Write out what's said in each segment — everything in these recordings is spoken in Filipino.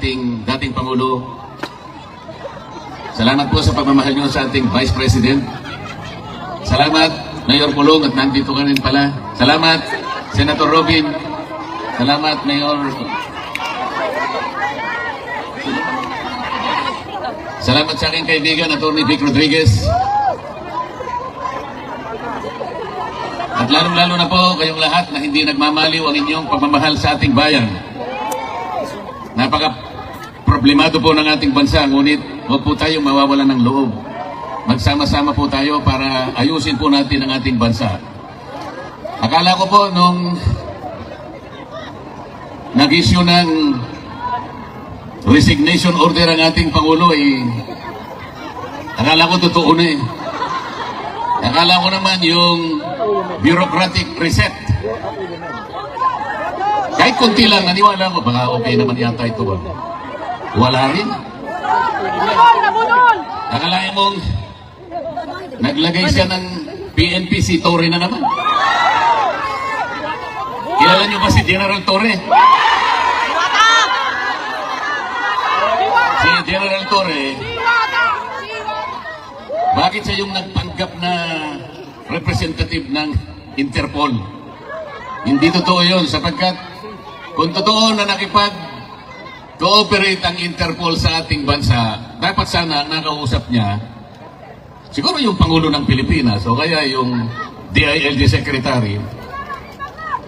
ating dating Pangulo. Salamat po sa pagmamahal niyo sa ating Vice President. Salamat, Mayor Pulong, at nandito ka rin pala. Salamat, Senator Robin. Salamat, Mayor. Salamat sa aking kaibigan, Atty. Vic Rodriguez. At lalong-lalo na po kayong lahat na hindi nagmamaliw ang inyong pagmamahal sa ating bayan. Napaka problemado po ng ating bansa, ngunit huwag po tayong mawawalan ng loob. Magsama-sama po tayo para ayusin po natin ang ating bansa. Akala ko po nung nag-issue ng resignation order ang ating Pangulo eh, akala ko totoo na eh. Akala ko naman yung bureaucratic reset. Kahit konti lang, naniwala ko, baka okay naman yata ito ba? Wala rin. Akalain mong naglagay siya ng PNP si Torre na naman. Kilala niyo ba si General Torre? Si General Torre, bakit siya yung nagpanggap na representative ng Interpol? Hindi totoo yun sapagkat kung totoo na nakipag cooperate ang Interpol sa ating bansa, dapat sana nakausap niya siguro yung Pangulo ng Pilipinas o kaya yung DILG Secretary.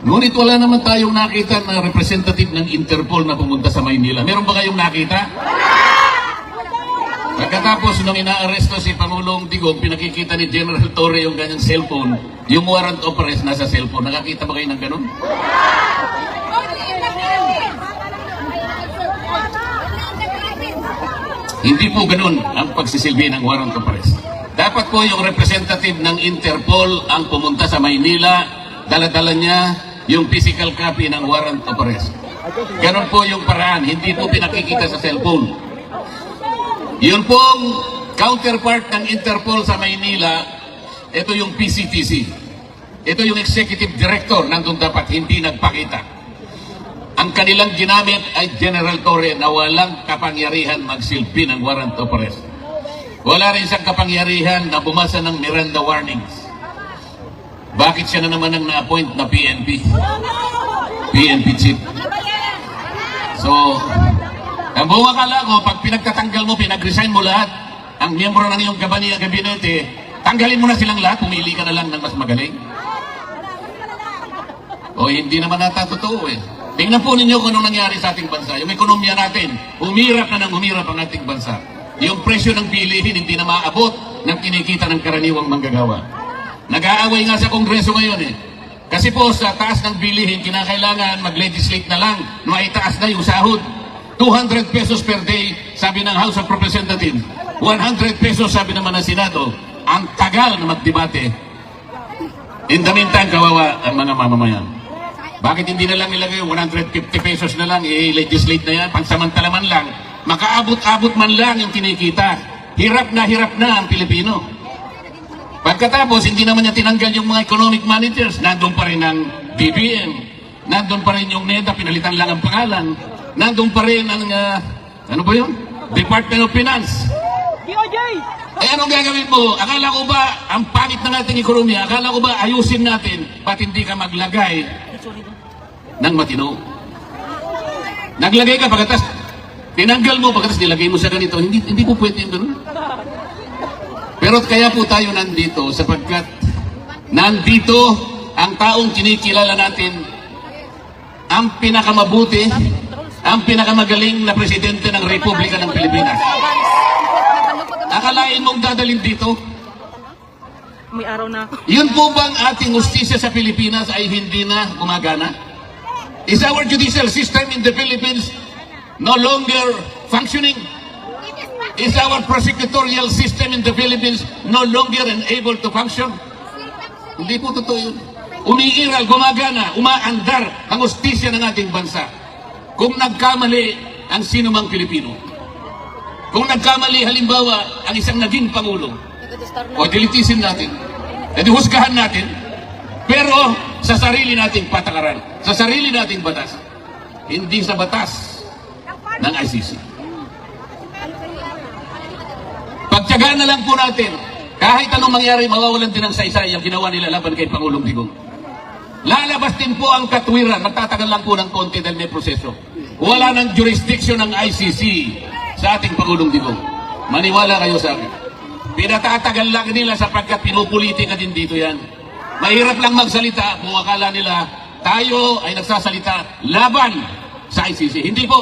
Ngunit wala naman tayong nakita na representative ng Interpol na pumunta sa Maynila. Meron ba kayong nakita? Pagkatapos nung inaaresto si Pangulong Digong, pinakikita ni General Torre yung kanyang cellphone, yung warrant of arrest nasa cellphone. Nakakita ba kayo ng ganun? Hindi po ganun ang pagsisilbi ng warrant of arrest. Dapat po yung representative ng Interpol ang pumunta sa Maynila, daladala niya yung physical copy ng warrant of arrest. Ganon po yung paraan, hindi po pinakikita sa cellphone. Yun pong counterpart ng Interpol sa Maynila, ito yung PCTC. Ito yung executive director, nandun dapat hindi nagpakita. Ang kanilang ginamit ay General Torre na walang kapangyarihan magsilbi ng warrant of arrest. Wala rin siyang kapangyarihan na bumasa ng Miranda warnings. Bakit siya na naman ang na-appoint na PNP? PNP chief. So, ang buong akala ko, pag pinagtatanggal mo, pinag-resign mo lahat, ang miyembro ng iyong kabani gabinete, tanggalin mo na silang lahat, pumili ka na lang ng mas magaling. O hindi naman nata eh. Tingnan po ninyo kung anong nangyari sa ating bansa. Yung ekonomiya natin, humirap na ng humirap ang ating bansa. Yung presyo ng bilihin hindi na maaabot ng kinikita ng karaniwang manggagawa. Nag-aaway nga sa Kongreso ngayon eh. Kasi po sa taas ng bilihin, kinakailangan mag-legislate na lang na itaas na yung sahod. 200 pesos per day, sabi ng House of Representatives. 100 pesos, sabi naman ng Senado. Ang tagal na magdebate. In the meantime, kawawa ang mga mamamayan. Bakit hindi na lang nilagay 150 pesos na lang, i-legislate na yan, pansamantala man lang, makaabot-abot man lang yung kinikita. Hirap na hirap na ang Pilipino. Pagkatapos, hindi naman niya tinanggal yung mga economic managers. Nandun pa rin ang BBM. Nandun pa rin yung NEDA, pinalitan lang ang pangalan. Nandun pa rin ang, ah, ano ba yun? Department of Finance. DOJ! Eh anong gagawin mo? Akala ko ba ang pangit ng ating ekonomiya? Akala ko ba ayusin natin? Ba't hindi ka maglagay ng matino? Naglagay ka pagkatas tinanggal mo pagkatas nilagay mo sa ganito. Hindi hindi po pwede yung ganun. Pero kaya po tayo nandito sapagkat nandito ang taong kinikilala natin ang pinakamabuti, ang pinakamagaling na presidente ng Republika ng Pilipinas. Akalain mong dadalhin dito? May araw na. Yun po bang ating justisya sa Pilipinas ay hindi na gumagana? Is our judicial system in the Philippines no longer functioning? Is our prosecutorial system in the Philippines no longer able to function? Hindi po totoo yun. Umiiral, gumagana, umaandar ang justisya ng ating bansa. Kung nagkamali ang sinumang Pilipino. Kung nagkamali halimbawa ang isang naging Pangulo, o dilitisin natin, e di husgahan natin, pero sa sarili nating patakaran, sa sarili nating batas, hindi sa batas ng ICC. Pagtyagaan na lang po natin, kahit anong mangyari, mawawalan din ng saysay ang ginawa nila laban kay Pangulong Digong. Lalabas din po ang katwiran, magtatagal lang po ng konti dahil may proseso. Wala ng jurisdiction ng ICC sa ating Pangulong Digong. Maniwala kayo sa akin. Pinatatagal lang nila sapagkat pinupolitika din dito yan. Mahirap lang magsalita kung akala nila tayo ay nagsasalita laban sa ICC. Hindi po.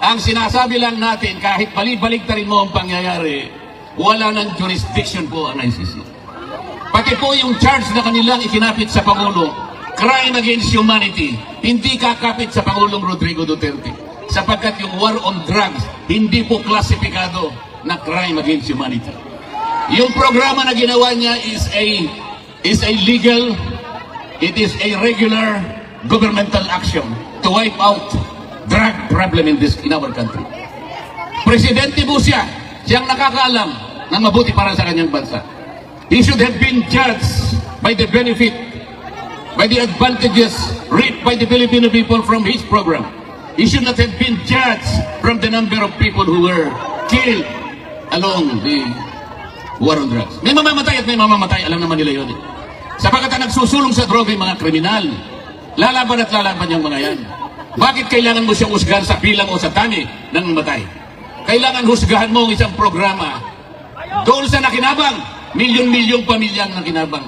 Ang sinasabi lang natin, kahit balik-balik rin mo ang pangyayari, wala ng jurisdiction po ang ICC. Pati po yung charge na kanilang ikinapit sa Pangulo, crime against humanity, hindi kakapit sa Pangulong Rodrigo Duterte. Sapagkat yung war on drugs, hindi po klasifikado na crime against humanity. Yung programa na ginawa niya is a is a legal, it is a regular governmental action to wipe out drug problem in this in our country. Presidente po siya, siyang nakakaalam ng mabuti para sa kanyang bansa. He should have been judged by the benefit, by the advantages reaped by the Filipino people from his program. He should not have been judged from the number of people who were killed along the war on drugs. May mamamatay at may mamamatay, alam naman nila yun. Eh. Sapagkat ang nagsusulong sa droga yung mga kriminal, lalaban at lalaban yung mga yan. Bakit kailangan mo siyang husgahan sa bilang o sa dami ng mamatay? Kailangan husgahan mo ang isang programa doon sa nakinabang, milyon-milyong pamilya ang nakinabang.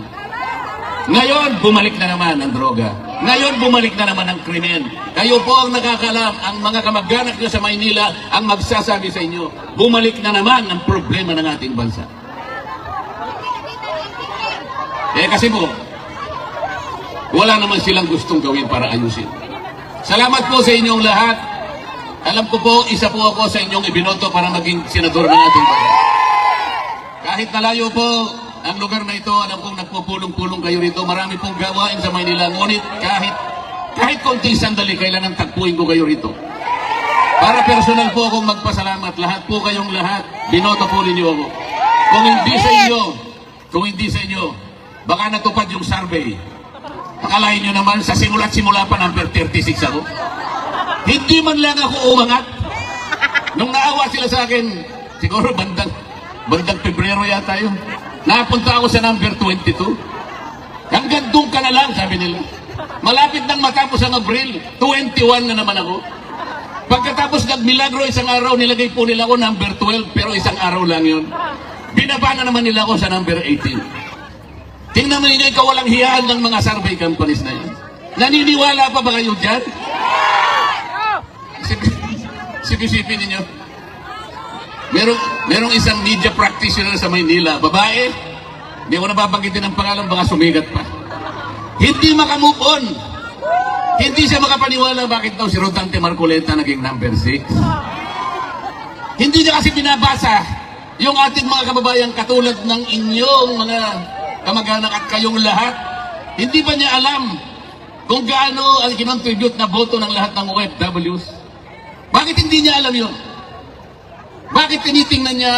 Ngayon, bumalik na naman ang droga. Ngayon, bumalik na naman ang krimen. Kayo po ang nakakalam, ang mga kamag-anak nyo sa Maynila ang magsasabi sa inyo, bumalik na naman ang problema ng ating bansa. Eh kasi po, wala naman silang gustong gawin para ayusin. Salamat po sa inyong lahat. Alam ko po, isa po ako sa inyong ibinoto para maging senador ng ating bansa. Kahit nalayo po ang lugar na ito, alam kong nagpupulong-pulong kayo rito. Marami pong gawain sa Maynila. Ngunit kahit kahit konting sandali, kailangan tagpuin ko kayo rito. Para personal po akong magpasalamat. Lahat po kayong lahat, binoto po ninyo ako. Kung hindi sa inyo, kung hindi sa inyo, baka natupad yung survey. Akalain nyo naman, sa simula't simula pa, number 36 ako. Hindi man lang ako umangat. Nung naawa sila sa akin, siguro bandang, bandang Pebrero yata yun. Napunta ako sa number 22. Hanggang doon ka na lang, sabi nila. Malapit nang matapos ang Abril, 21 na naman ako. Pagkatapos nagmilagro isang araw, nilagay po nila ako number 12, pero isang araw lang yun. Binaba na naman nila ako sa number 18. Tingnan mo ninyo, ikaw walang hiyaan ng mga survey companies na yan. Naniniwala pa ba kayo dyan? Sipisipin ninyo. Merong, merong isang media practitioner sa Maynila, babae, hindi ko nababanggitin ang pangalan, baka sumigat pa. Hindi makamove on. Hindi siya makapaniwala bakit daw si Rodante Marcoleta naging number 6. Hindi niya kasi binabasa yung ating mga kababayan katulad ng inyong mga kamag-anak at kayong lahat. Hindi ba niya alam kung gaano ang kinontribute na boto ng lahat ng OFWs? Bakit hindi niya alam yun? Bakit tinitingnan niya?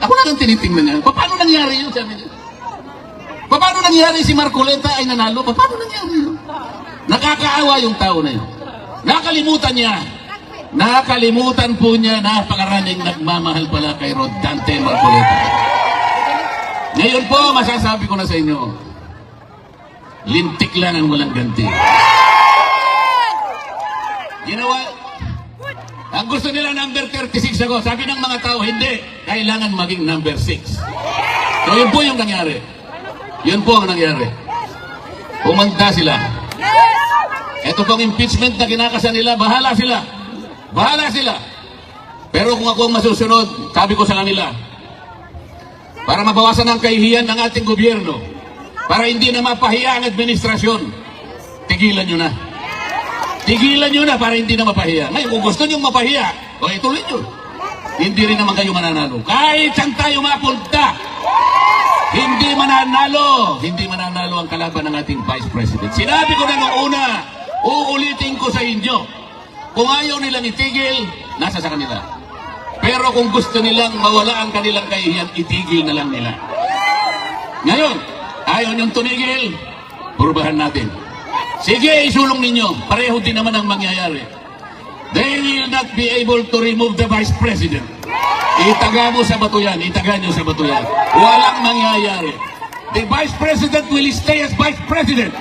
Ako lang ang tinitingnan niya. Paano nangyari yun, sabi niya? Paano nangyari si Marcoleta ay nanalo? Paano nangyari yun? Nakakaawa yung tao na yun. Nakalimutan niya. Nakalimutan po niya na pakaraming nagmamahal pala kay Rodante Marcoleta. Ngayon po, masasabi ko na sa inyo, lintik lang ang walang ganti. Ginawa, ang gusto nila number 36 ako. Sabi ng mga tao, hindi. Kailangan maging number 6. So yun po yung nangyari. Yun po ang nangyari. Umanda sila. Ito pong impeachment na kinakasa nila, bahala sila. Bahala sila. Pero kung ako ang masusunod, sabi ko sa kanila, para mabawasan ang kahihiyan ng ating gobyerno, para hindi na mapahiya ang administrasyon, tigilan nyo na. Tigilan nyo na para hindi na mapahiya. Ngayon, kung gusto nyo mapahiya, o ituloy nyo. Hindi rin naman kayo mananalo. Kahit saan tayo mapunta, hindi mananalo. Hindi mananalo ang kalaban ng ating Vice President. Sinabi ko na noong una, uulitin ko sa inyo. Kung ayaw nilang itigil, nasa sa kanila. Pero kung gusto nilang mawala ang kanilang kahihiyan, itigil na lang nila. Ngayon, ayaw niyong tumigil, purbahan natin. Sige, isulong ninyo. Pareho din naman ang mangyayari. they will not be able to remove the Vice President. Itaga mo sa bato yan, itaga nyo sa bato yan. Walang mangyayari. The Vice President will stay as Vice President.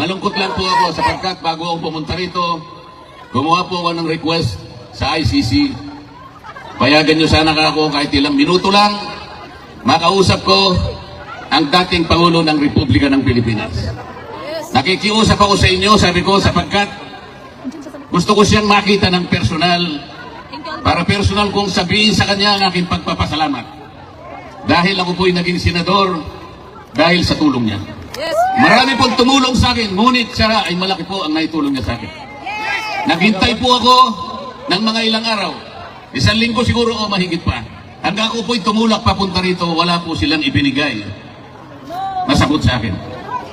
Malungkot lang po ako sapagkat bago ako pumunta rito, gumawa po ako ng request sa ICC. Payagan nyo sana ako kahit ilang minuto lang, makausap ko ang dating Pangulo ng Republika ng Pilipinas. Nakikiusap ako sa inyo, sabi ko, sapagkat gusto ko siyang makita ng personal para personal kong sabihin sa kanya ang aking pagpapasalamat. Dahil ako po'y naging senador dahil sa tulong niya. Marami pong tumulong sa akin, ngunit siya ay malaki po ang naitulong niya sa akin. Naghintay po ako ng mga ilang araw. Isang linggo siguro o mahigit pa. Hanggang ako po'y tumulak papunta rito, wala po silang ibinigay na sagot sa akin.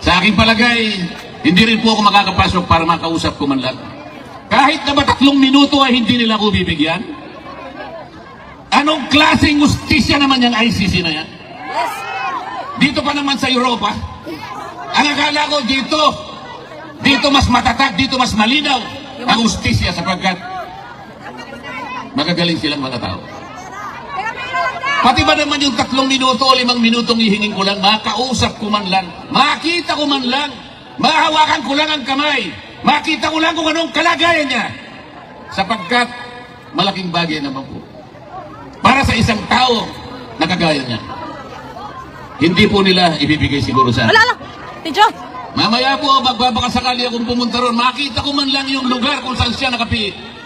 Sa aking palagay, hindi rin po ako makakapasok para makausap ko man lang. Kahit na ba tatlong minuto ay hindi nila ako bibigyan? Anong klaseng justisya naman yung ICC na yan? Dito pa naman sa Europa. Ang akala ko dito, dito mas matatag, dito mas malinaw ang ustisya sapagkat magagaling silang mga tao. Pati ba naman yung tatlong minuto o limang minutong ihingin ko lang, makausap ko man lang, makita ko man lang, mahawakan ko lang ang kamay, makita ko lang kung anong kalagayan niya. Sapagkat malaking bagay naman po. Para sa isang tao na kagaya niya. Hindi po nila ibibigay siguro sa Wala lang. Tidyo. Mamaya po, magbabakasakali akong pumunta ron. Makita ko man lang yung lugar kung saan siya nakapiit.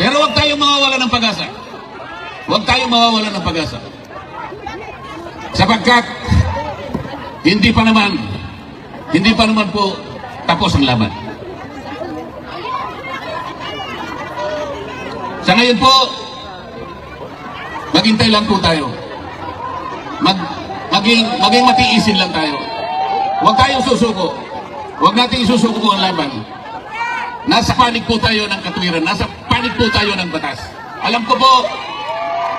Pero huwag tayong mawawala ng pag-asa. Huwag tayong mawawala ng pag-asa. Sapagkat, hindi pa naman, hindi pa naman po tapos ang laban. Sa ngayon po, maghintay lang po tayo mag, maging, maging matiisin lang tayo. Huwag tayong susuko. Huwag nating isusuko ang laban. Nasa panig po tayo ng katwiran. Nasa panig po tayo ng batas. Alam ko po,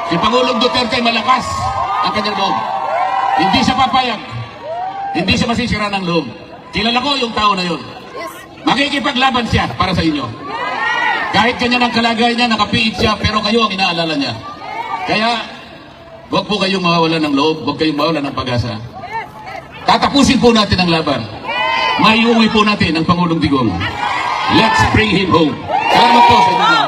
si Pangulong Duterte malakas ang kanyang loob. Hindi siya papayag. Hindi siya masisira ng loob. Kilala ko yung tao na yun. Makikipaglaban siya para sa inyo. Kahit kanya ng kalagayan niya, nakapiit siya, pero kayo ang inaalala niya. Kaya, huwag po kayong mawawalan ng loob, huwag kayong mawawalan ng pag-asa. Tatapusin po natin ang laban. Maiuwi po natin ang Pangulong Digong. Let's bring him home. Salamat po sa inyo.